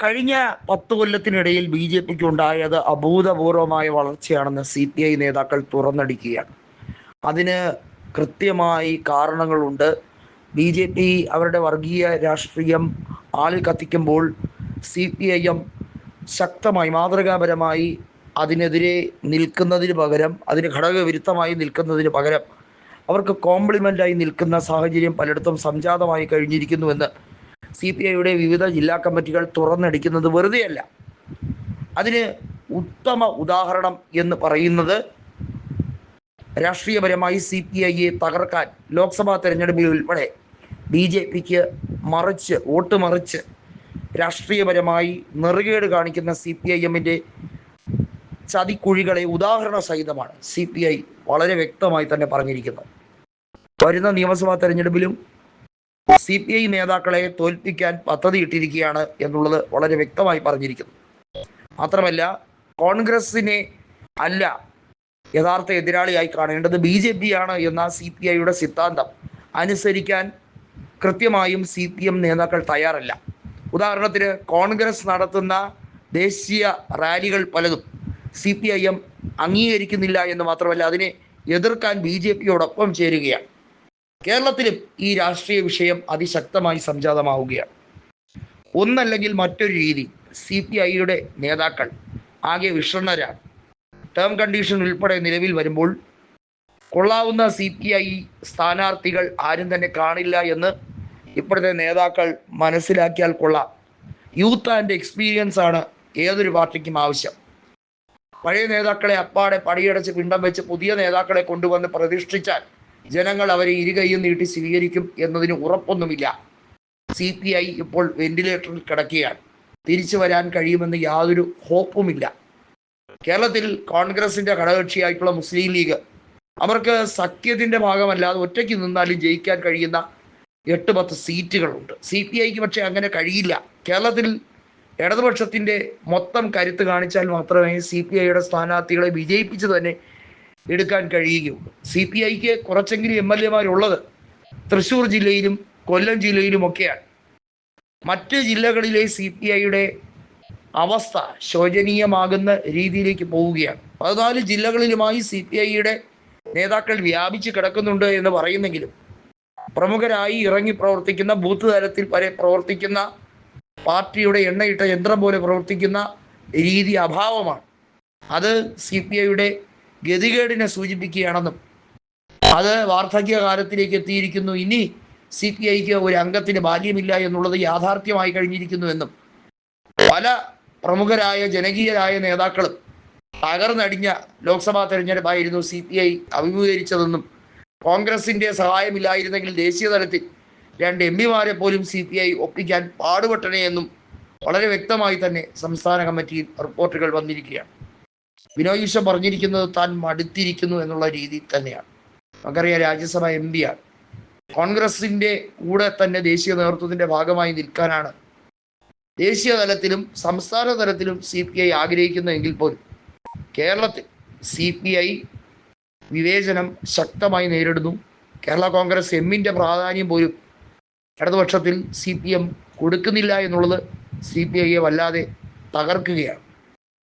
കഴിഞ്ഞ പത്ത് കൊല്ലത്തിനിടയിൽ B J പിക്ക് ഉണ്ടായത് അഭൂതപൂർവമായ വളർച്ചയാണെന്ന് സി പി ഐ നേതാക്കൾ തുറന്നടിക്കുകയാണ്. അതിന് കൃത്യമായി കാരണങ്ങളുണ്ട്. ബി ജെ പി അവരുടെ വർഗീയ രാഷ്ട്രീയം ആളിൽ കത്തിക്കുമ്പോൾ സി പി ഐ എം ശക്തമായി മാതൃകാപരമായി അതിനെതിരെ നിൽക്കുന്നതിന് പകരം അതിന് ഘടകവിരുദ്ധമായി നിൽക്കുന്നതിന് പകരം അവർക്ക് കോംപ്ലിമെന്റായി നിൽക്കുന്ന സാഹചര്യം പലയിടത്തും സംജാതമായി കഴിഞ്ഞിരിക്കുന്നുവെന്ന് സി പി ഐയുടെ വിവിധ ജില്ലാ കമ്മിറ്റികൾ തുറന്നടിക്കുന്നത് വെറുതെയല്ല. അതിന് ഉത്തമ ഉദാഹരണം എന്ന് പറയുന്നത് രാഷ്ട്രീയപരമായി സി പി ഐയെ തകർക്കാൻ ലോക്സഭാ തെരഞ്ഞെടുപ്പിൽ ഉൾപ്പെടെ ബി ജെ പിക്ക് മറിച്ച് വോട്ട് മറിച്ച് രാഷ്ട്രീയപരമായി നെറുകേട് കാണിക്കുന്ന സി പി ഐ എമ്മിന്റെ ചതിക്കുഴികളെ ഉദാഹരണ സഹിതമാണ് സി പി ഐ വളരെ വ്യക്തമായി തന്നെ പറഞ്ഞിരിക്കുന്നത്. വരുന്ന നിയമസഭാ തെരഞ്ഞെടുപ്പിലും സി പി ഐ നേതാക്കളെ തോൽപ്പിക്കാൻ പദ്ധതിയിട്ടിരിക്കുകയാണ് എന്നുള്ളത് വളരെ വ്യക്തമായി പറഞ്ഞിരിക്കുന്നു. മാത്രമല്ല കോൺഗ്രസിനെ അല്ല യഥാർത്ഥ എതിരാളിയായി കാണേണ്ടത് ബി ജെ പി ആണ് എന്ന സി പി ഐയുടെ സിദ്ധാന്തം. അനുസരിക്കാൻ കൃത്യമായും സി പി എം നേതാക്കൾ തയ്യാറല്ല. ഉദാഹരണത്തിന് കോൺഗ്രസ് നടത്തുന്ന ദേശീയ റാലികൾ പലതും സി പി ഐ എം അംഗീകരിക്കുന്നില്ല എന്ന് മാത്രമല്ല അതിനെ എതിർക്കാൻ ബി ജെ പിയോടൊപ്പം ചേരുകയാണ്. കേരളത്തിലും ഈ രാഷ്ട്രീയ വിഷയം അതിശക്തമായി സംജാതമാവുകയാണ്. ഒന്നല്ലെങ്കിൽ മറ്റൊരു രീതി സി പി ഐയുടെ നേതാക്കൾ ആകെ വിഷണ്ണരാണ് ടേം കണ്ടീഷൻ ഉൾപ്പെടെ നിലവിൽ വരുമ്പോൾ കൊള്ളാവുന്ന സി പി ഐ സ്ഥാനാർത്ഥികൾ ആരും തന്നെ കാണില്ല എന്ന് ഇപ്പോഴത്തെ നേതാക്കൾ മനസ്സിലാക്കിയാൽ കൊള്ളാം. യൂത്ത് ആൻഡ് എക്സ്പീരിയൻസ് ആണ് ഏതൊരു പാർട്ടിക്കും ആവശ്യം. പഴയ നേതാക്കളെ അപ്പാടെ പടിയടച്ച് പിണ്ടം വെച്ച് പുതിയ നേതാക്കളെ കൊണ്ടുവന്ന് പ്രതിഷ്ഠിച്ചാൽ ജനങ്ങൾ അവരെ ഇരുകൈയും നീട്ടി സ്വീകരിക്കും എന്നതിന് ഉറപ്പൊന്നുമില്ല. സി പി ഐ ഇപ്പോൾ വെന്റിലേറ്ററിൽ കിടക്കുകയാണ്. തിരിച്ചു വരാൻ കഴിയുമെന്ന് യാതൊരു ഹോപ്പുമില്ല. കേരളത്തിൽ കോൺഗ്രസിന്റെ ഘടകകക്ഷിയായിട്ടുള്ള മുസ്ലിം ലീഗ് അവർക്ക് സഖ്യത്തിന്റെ ഭാഗമല്ലാതെ ഒറ്റയ്ക്ക് നിന്നാലും ജയിക്കാൻ കഴിയുന്ന എട്ട് പത്ത് സീറ്റുകളുണ്ട്. സി പി ഐക്ക് പക്ഷേ അങ്ങനെ കഴിയില്ല. കേരളത്തിൽ ഇടതുപക്ഷത്തിന്റെ മൊത്തം കരുത്ത് കാണിച്ചാൽ മാത്രമേ സി പി ഐയുടെ സ്ഥാനാർത്ഥികളെ വിജയിപ്പിച്ച് തന്നെ എടുക്കാൻ കഴിയുകയുള്ളൂ. സി പി ഐക്ക് കുറച്ചെങ്കിലും എം എൽ എമാരുള്ളത് തൃശ്ശൂർ ജില്ലയിലും കൊല്ലം ജില്ലയിലും ഒക്കെയാണ് മറ്റ് ജില്ലകളിലെ സി പി ഐയുടെ അവസ്ഥ ശോചനീയമാകുന്ന രീതിയിലേക്ക് പോവുകയാണ്. പതിനാല് ജില്ലകളിലുമായി സി പി ഐയുടെ നേതാക്കൾ വ്യാപിച്ച് കിടക്കുന്നുണ്ട് എന്ന് പറയുന്നെങ്കിലും പ്രമുഖരായി ഇറങ്ങി പ്രവർത്തിക്കുന്ന ബൂത്ത് തലത്തിൽ വരെ പ്രവർത്തിക്കുന്ന പാർട്ടിയുടെ എണ്ണയിട്ട യന്ത്രം പോലെ പ്രവർത്തിക്കുന്ന രീതി അഭാവമാണ്. അത് സി പി ഐയുടെ ഗതികേടിനെ സൂചിപ്പിക്കുകയാണെന്നും അത് വാർദ്ധക്യകാലത്തിലേക്ക് എത്തിയിരിക്കുന്നു. ഇനി സി പി ഐക്ക് ഒരു അംഗത്തിന് ബാല്യമില്ല എന്നുള്ളത് യാഥാർത്ഥ്യമായി കഴിഞ്ഞിരിക്കുന്നുവെന്നും പല പ്രമുഖരായ ജനകീയരായ നേതാക്കളും തകർന്നടിഞ്ഞ ലോക്സഭാ തെരഞ്ഞെടുപ്പായിരുന്നു സി പി ഐ അഭിമുഖീകരിച്ചതെന്നും കോൺഗ്രസിന്റെ സഹായമില്ലായിരുന്നെങ്കിൽ ദേശീയ തലത്തിൽ രണ്ട് എം പിമാരെ പോലും സി പി ഐ ഒപ്പിക്കാൻ പാടുപെട്ടണേ എന്നും വളരെ വ്യക്തമായി തന്നെ സംസ്ഥാന കമ്മിറ്റിയിൽ റിപ്പോർട്ടുകൾ വന്നിരിക്കുകയാണ്. ബിനോയ് വിശ്വം പറഞ്ഞിരിക്കുന്നത് താൻ മടുത്തിരിക്കുന്നു എന്നുള്ള രീതി തന്നെയാണ്. നമുക്കറിയാം രാജ്യസഭ എം പിയാണ് കോൺഗ്രസിന്റെ കൂടെ തന്നെ ദേശീയ നേതൃത്വത്തിന്റെ ഭാഗമായി നിൽക്കാനാണ് ദേശീയ തലത്തിലും സംസ്ഥാന തലത്തിലും സി പി ഐ ആഗ്രഹിക്കുന്നതെങ്കിൽ പോലും കേരളത്തിൽ സി പി ഐ വിവേചനം ശക്തമായി നേരിടുന്നു. കേരള കോൺഗ്രസ് എമ്മിന്റെ പ്രാധാന്യം പോലും ഇടതുപക്ഷത്തിൽ സി പി എം കൊടുക്കുന്നില്ല എന്നുള്ളത് സി പി ഐയെ വല്ലാതെ തകർക്കുകയാണ്.